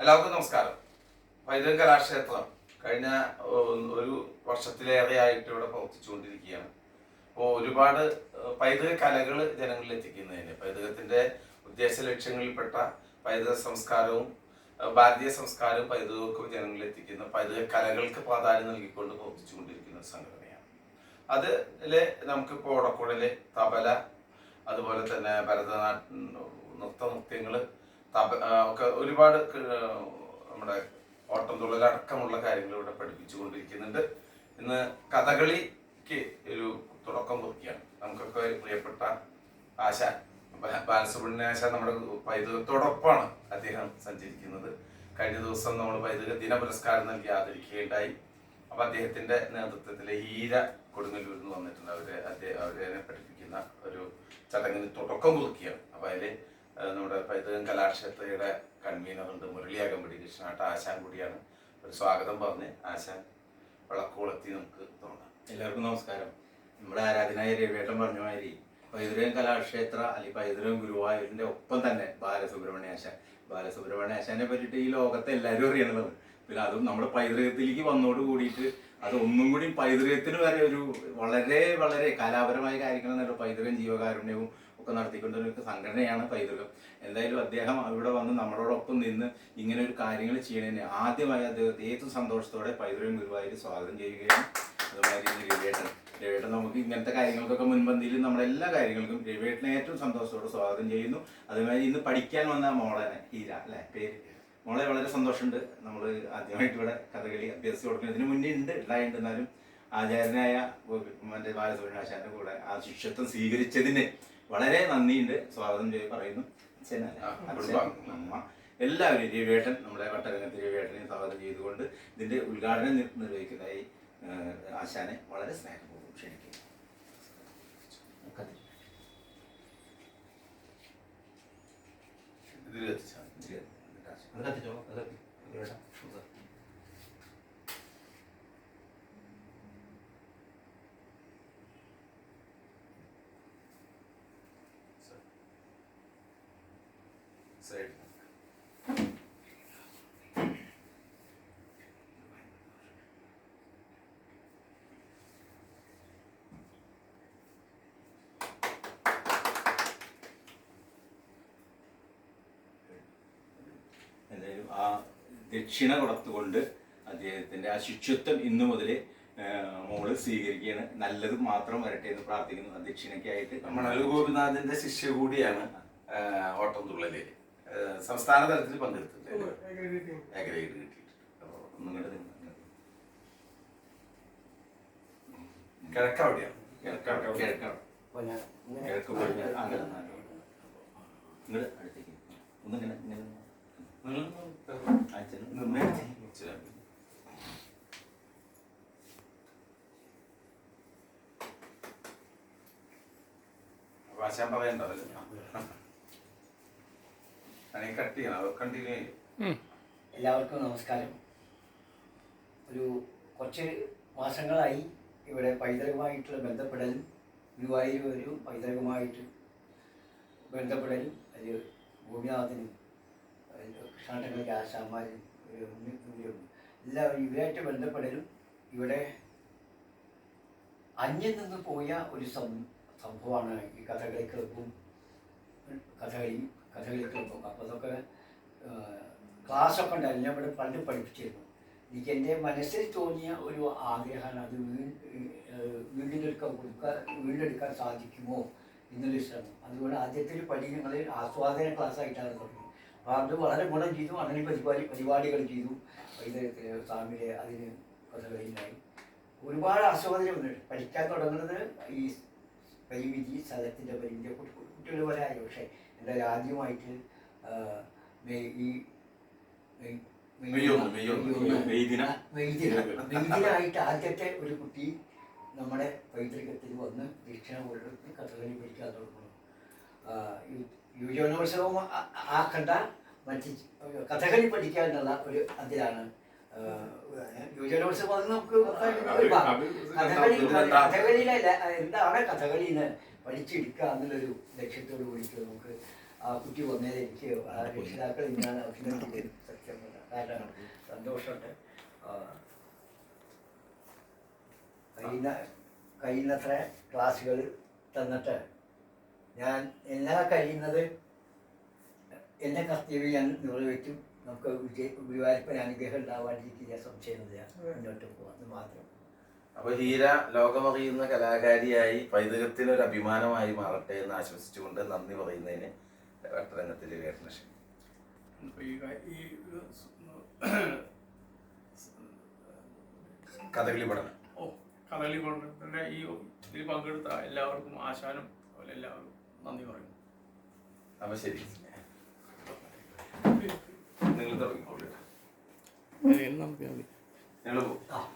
എല്ലാവർക്കും നമസ്കാരം. പൈതൃക കലാക്ഷേത്രം കഴിഞ്ഞ ഒരു വർഷത്തിലേറെയായിട്ട് ഇവിടെ പ്രവർത്തിച്ചുകൊണ്ടിരിക്കുകയാണ്. അപ്പോൾ ഒരുപാട് പൈതൃക കലകൾ ജനങ്ങളിൽ എത്തിക്കുന്നതിന് പൈതൃകത്തിന്റെ ഉദ്ദേശ ലക്ഷ്യങ്ങളിൽപ്പെട്ട പൈതൃക സംസ്കാരവും ഭാരതീയ സംസ്കാരവും പൈതൃകവും ജനങ്ങളിൽ എത്തിക്കുന്ന പൈതൃക കലകൾക്ക് പ്രാധാന്യം നൽകിക്കൊണ്ട് പ്രവർത്തിച്ചുകൊണ്ടിരിക്കുന്ന സംഘടനയാണ്. അതിൽ നമുക്കിപ്പോൾ ഓടക്കുഴൽ തബല അതുപോലെ തന്നെ ഭരതനാട്യ തബ ഒക്കെ ഒരുപാട് നമ്മുടെ ഓട്ടം തുള്ളൽ അടക്കമുള്ള കാര്യങ്ങൾ ഇവിടെ പഠിപ്പിച്ചുകൊണ്ടിരിക്കുന്നുണ്ട്. ഇന്ന് കഥകളിക്ക് ഒരു തുടക്കം കുറിക്കുകയാണ്. നമുക്കൊക്കെ പ്രിയപ്പെട്ട ആശ ബാലസുബ്രഹ്മണ്യാശ നമ്മുടെ പൈതൃകത്തോടൊപ്പമാണ് അദ്ദേഹം സഞ്ചരിക്കുന്നത്. കഴിഞ്ഞ ദിവസം നമ്മൾ പൈതൃക ദിന പുരസ്കാരം നൽകി ആദരിക്കുകയുണ്ടായി. അപ്പൊ അദ്ദേഹത്തിന്റെ നേതൃത്വത്തിലെ ഹീര കൊടുങ്ങല്ലൂരിൽ നിന്ന് വന്നിട്ടുണ്ട്. അവരെ അദ്ദേഹം അവരെ പഠിപ്പിക്കുന്ന ഒരു ചടങ്ങിന് തുടക്കം കുറിക്കുകയാണ്. അപ്പൊ ഏഹ് നമ്മുടെ പൈതൃകം കലാക്ഷേത്രയുടെ കൺവീനർ ഉണ്ട് മുരളി അകമ്പടി കൃഷ്ണാട്ട് ആശാൻ കൂടിയാണ് ഒരു സ്വാഗതം പറഞ്ഞ് ആശാൻ വിളക്കോളത്തി നമുക്ക് തോന്നാം എല്ലാവർക്കും നമസ്കാരം. നമ്മുടെ ആരാധനായ രവിയേട്ടൻ പറഞ്ഞ മാതിരി പൈതൃകം കലാക്ഷേത്ര അല്ലെങ്കിൽ പൈതൃകം ഗുരുവായൂരിന്റെ ഒപ്പം തന്നെ ബാലസുബ്രഹ്മണ്യ ആശാൻ. ബാലസുബ്രഹ്മണ്യ ആശാനെ പറ്റിയിട്ട് ഈ ലോകത്തെ എല്ലാവരും അറിയണമെന്ന് പിന്നെ അതും നമ്മുടെ പൈതൃകത്തിലേക്ക് വന്നോട് കൂടിയിട്ട് അത് ഒന്നും കൂടി പൈതൃകത്തിന് വരെ ഒരു വളരെ വളരെ കലാപരമായ കാര്യങ്ങൾ പൈതൃകം ജീവകാരുണ്യവും ഒക്കെ നടത്തിക്കൊണ്ടിരിക്കുന്ന സംഘടനയാണ് പൈതൃകം. എന്തായാലും അദ്ദേഹം ഇവിടെ വന്ന് നമ്മളോടൊപ്പം നിന്ന് ഇങ്ങനെ ഒരു കാര്യങ്ങൾ ചെയ്യണതിന് ആദ്യമായി അദ്ദേഹത്തെ ഏറ്റവും സന്തോഷത്തോടെ പൈതൃകം ഗുരുവായൂർ സ്വാഗതം ചെയ്യുകയാണ്. അതുമാതിരി രവിയേട്ടൻ. രവിയേട്ടൻ നമുക്ക് ഇങ്ങനത്തെ കാര്യങ്ങൾക്കൊക്കെ മുൻപന്തിയിൽ നമ്മുടെ എല്ലാ കാര്യങ്ങൾക്കും രവിയേട്ടനെ ഏറ്റവും സന്തോഷത്തോടെ സ്വാഗതം ചെയ്യുന്നു. അതുമാതിരി ഇന്ന് പഠിക്കാൻ വന്ന മോളെ ഹീര അല്ലെ? പേര്. മോളെ വളരെ സന്തോഷമുണ്ട്. നമ്മൾ ആദ്യമായിട്ട് ഇവിടെ കഥകളി അഭ്യസിച്ച് കൊടുക്കുന്നത് ഇതിന് മുന്നേ ഉണ്ട് ഉണ്ടായിട്ടുണ്ട് എന്നാലും ആചാര്യനായ മറ്റേ ബാലസുബ്രഹ്മണ്യാശാന്റെ കൂടെ ആ ശിഷ്യത്വം സ്വീകരിച്ചതിന് വളരെ നന്ദിയുണ്ട്. സ്വാഗതം ചെയ്ത് പറയുന്നു. അച്ഛനല്ലേ? ആ, അച്ഛൻ, കുടുംബം. അമ്മ. എല്ലാവരും രവിവേട്ടൻ നമ്മുടെ വട്ടരംഗത്ത് രവിവേട്ടനെ സ്വാഗതം ചെയ്തുകൊണ്ട് ഇതിന്റെ ഉദ്ഘാടനം നിർ- നിർവഹിക്കുന്നതായി ആശാനെ വളരെ സ്നേഹപൂർവം ക്ഷണിക്കുന്നു. ഇതിൽ എത്തിച്ചാൽ മതി. അത് കത്തിച്ചോളൂ അത് കത്തി രവിവേട്ടൻ, ഷുഗർ. സൈഡ്. എന്തായാലും ആ ദക്ഷിണ കൊടുത്തുകൊണ്ട് അദ്ദേഹത്തിന്റെ ആ ശിക്ഷത്വം ഇന്നു മുതൽ മോൾ സ്വീകരിക്കുകയാണ്. നല്ലത് മാത്രം വരട്ടെ എന്ന് പ്രാർത്ഥിക്കുന്നു. ആ ദക്ഷിണയ്ക്കായിട്ട് മണൽ ഗോപിനാഥിന്റെ ശിഷ്യ കൂടിയാണ് ഓട്ടം തുള്ളൽ. സംസ്ഥാന തലത്തിൽ പങ്കെടുത്തിട്ടുണ്ട്. എ ഗ്രേഡ് കിട്ടിയിട്ടുണ്ട്. അപ്പൊ ഒന്നും കൂടെ നിന്ന്. കിഴക്കവിടെയാണ് കിഴക്കാണ് കിഴക്കാണ് കിഴക്ക് പടിഞ്ഞാറ് അങ്ങനെ ഇങ്ങോട്ട് അടുത്തേക്ക്. ഒന്നിങ്ങനെ ഇങ്ങനെ കട്ട് ചെയ്യണം അത് കണ്ടിന്യൂ ചെയ്യും എല്ലാവർക്കും നമസ്കാരം. ഒരു കുറച്ച് മാസങ്ങളായി ഇവിടെ പൈതൃകമായിട്ടുള്ള ബന്ധപ്പെടലും ഗുരുവായൂരും ഒരു പൈതൃകമായിട്ട് ബന്ധപ്പെടലും അതിൽ ഭൂമിനാഥനും കൃഷ്ണാട്ടങ്ങളിലെ ആശാന്മാരും എല്ലാവരും ഇവരായിട്ട് ബന്ധപ്പെടലും ഇവിടെ അന്യം നിന്ന് പോയ ഒരു സം സംഭവമാണ് ഈ കഥകളി ക്ലബും കഥകളി കഥകളി ക്ലബും അപ്പോൾ അതൊക്കെ ക്ലാസ്സൊക്കെ ഉണ്ടായിരുന്നു ഞാൻ ഇവിടെ പണ്ട് പഠിപ്പിച്ചിരുന്നു. എനിക്ക് എന്റെ മനസ്സിൽ തോന്നിയ ഒരു ആഗ്രഹമാണ് അത് വീണ്ടെടുക്കാൻ കൊടുക്കാൻ വീണ്ടെടുക്കാൻ സാധിക്കുമോ എന്നൊരു ശ്രമം. അതുകൊണ്ട് ആദ്യത്തെ പടി ഞങ്ങൾ ആസ്വാദന ക്ലാസ് ആയിട്ടാണ് തുടങ്ങി അപ്പോൾ അത് വളരെ ഗുണം ചെയ്തു. അങ്ങനെ പരിപാടി പരിപാടികൾ ചെയ്തു. വൈദ്യുതി സ്വാമിയുടെ അതിന് കഥകളിയിലായി ഒരുപാട് ആസ്വാദനം വന്നിട്ടുണ്ട്. പഠിക്കാൻ തുടങ്ങുന്നത് ഈ പരിമിതി സ്ഥലത്തിന്റെ പരിമിതി കുട്ടികൾ പോലെ ആയി. പക്ഷേ എന്തായാലും ആദ്യമായിട്ട് ഈ. മെയ്ദിനായിട്ട് ആദ്യത്തെ ഒരു കുട്ടി നമ്മുടെ പൈതൃകത്തിൽ വന്ന് ദക്ഷിണ കൊടുത്ത് കഥകളി പഠിക്കാൻ തുടങ്ങുന്നു യുവജനോത്സവം ആക്കണ്ട മറ്റ് കഥകളി പഠിക്കുക എന്നുള്ള ഒരു അതിലാണ് യുവജനോത്സവം അത് നമുക്ക്. കഥകളി കഥകളിയിലല്ല എന്താണ് കഥകളി എന്ന് പഠിച്ചെടുക്കുക എന്നുള്ളൊരു ലക്ഷ്യത്തോട് കൂടിയിട്ട് നമുക്ക് ആ കുട്ടി വന്നതിൽ എനിക്ക് ആ രക്ഷിതാക്കൾ ഇന്നാണ് അഭിനന്ദിക്കുന്നത്. സത്യം കാരണം സന്തോഷമുണ്ട്. കഴിയുന്ന കഴിയുന്നത്ര ക്ലാസ്സുകൾ തന്നിട്ട് ഞാൻ എല്ലാ കഴിയുന്നത് എന്നെ കർത്തവ്യം ഞാൻ നിറവേറ്റും നമുക്ക് വിജയ ഗുരുവായൂരപ്പൻ അനുഗ്രഹം ഉണ്ടാവാണ്ടിരിക്കുക സംശയമില്ല മുന്നോട്ട് പോകാം മാത്രം. അപ്പൊ ഹീര ലോകമറിയുന്ന കലാകാരിയായി പൈതൃകത്തിന് ഒരു അഭിമാനമായി മാറട്ടെ എന്ന് ആശംസിച്ചുകൊണ്ട് നന്ദി പറയുന്നതിന് വട്ടരംഗത്തിൽ രേഖനശം ഇപ്പൊ ഈ ക- ഈ ഇത് സ്- കഥകളി പഠനം. ഓ കഥകളി പഠനത്തിന്റെ ഈ ഇതിൽ പങ്കെടുത്ത എല്ലാവർക്കും ആശാനും അതുപോലെ എല്ലാവർക്കും നന്ദി പറയുന്നു. അപ്പൊ ശരി. നിങ്ങൾ തുടങ്ങിക്കോളൂ നമുക്ക് നിങ്ങൾ പോകും